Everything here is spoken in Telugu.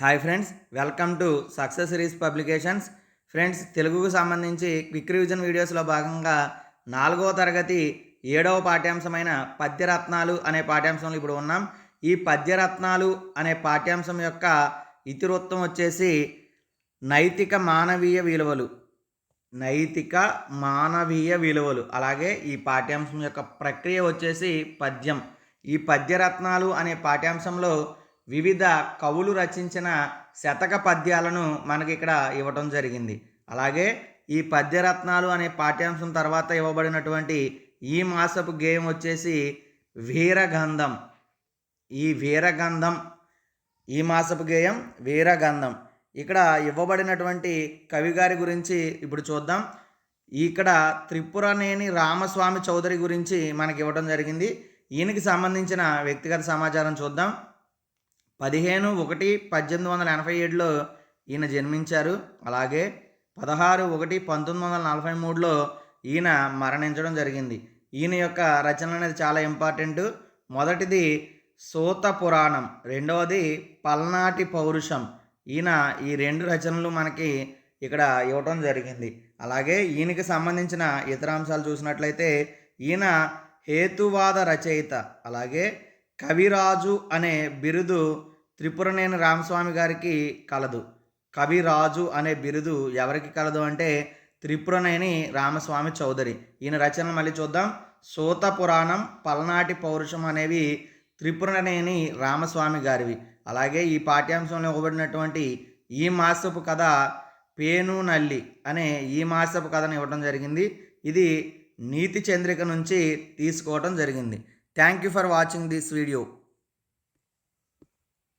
Hi friends welcome to success series publications friends తెలుగుకు సంబంధించి క్విక్ రివిజన్ వీడియోస్లో భాగంగా నాలుగవ తరగతి ఏడవ పాఠ్యాంశమైన పద్యరత్నాలు అనే పాఠ్యాంశంలో ఇప్పుడు ఉన్నాం. ఈ పద్యరత్నాలు అనే పాఠ్యాంశం యొక్క ఇతివృత్తం వచ్చేసి నైతిక మానవీయ విలువలు. నైతిక మానవీయ విలువలు. అలాగే ఈ పాఠ్యాంశం యొక్క ప్రక్రియ వచ్చేసి పద్యం. ఈ పద్యరత్నాలు అనే పాఠ్యాంశంలో వివిధ కవులు రచించిన శతక పద్యాలను మనకి ఇక్కడ ఇవ్వటం జరిగింది. అలాగే ఈ పద్యరత్నాలు అనే పాఠ్యాంశం తర్వాత ఇవ్వబడినటువంటి ఈ మాసపు గేయం వచ్చేసి వీరగంధం. ఈ వీరగంధం ఈ మాసపు గేయం వీరగంధం. ఇక్కడ ఇవ్వబడినటువంటి కవి గారి గురించి ఇప్పుడు చూద్దాం. ఇక్కడ త్రిపురనేని రామస్వామి చౌదరి గురించి మనకి ఇవ్వడం జరిగింది. ఈయనకి సంబంధించిన వ్యక్తిగత సమాచారం చూద్దాం. పదిహేను ఒకటి పద్దెనిమిది వందల ఎనభై ఏడులో ఈయన జన్మించారు. అలాగే పదహారు ఒకటి పంతొమ్మిది వందల నలభై మూడులో ఈయన మరణించడం జరిగింది. ఈయన యొక్క రచన అనేది చాలా ఇంపార్టెంట్. మొదటిది సూత పురాణం రెండవది పల్నాటి పౌరుషం. ఈయన ఈ రెండు రచనలు మనకి ఇక్కడ ఇవ్వటం జరిగింది. అలాగే ఈయనకి సంబంధించిన ఇతర అంశాలు చూసినట్లయితే ఈయన హేతువాద రచయిత అలాగే కవిరాజు అనే బిరుదు త్రిపురనేని రామస్వామి గారికి కలదు. కవిరాజు అనే బిరుదు ఎవరికి కలదు అంటే త్రిపురనేని రామస్వామి చౌదరి. ఈయన రచనలు మళ్ళీ చూద్దాం. సూత పురాణం పల్నాటి పౌరుషం అనేవి త్రిపురనేని రామస్వామి గారివి. అలాగే ఈ పాఠ్యాంశంలో ఇవ్వబడినటువంటి ఈ మాసపు కథ పేను నల్లి అనే ఈ మాసపు కథను ఇవ్వడం జరిగింది. ఇది నీతి చంద్రిక నుంచి తీసుకోవటం జరిగింది. Thank you for watching this video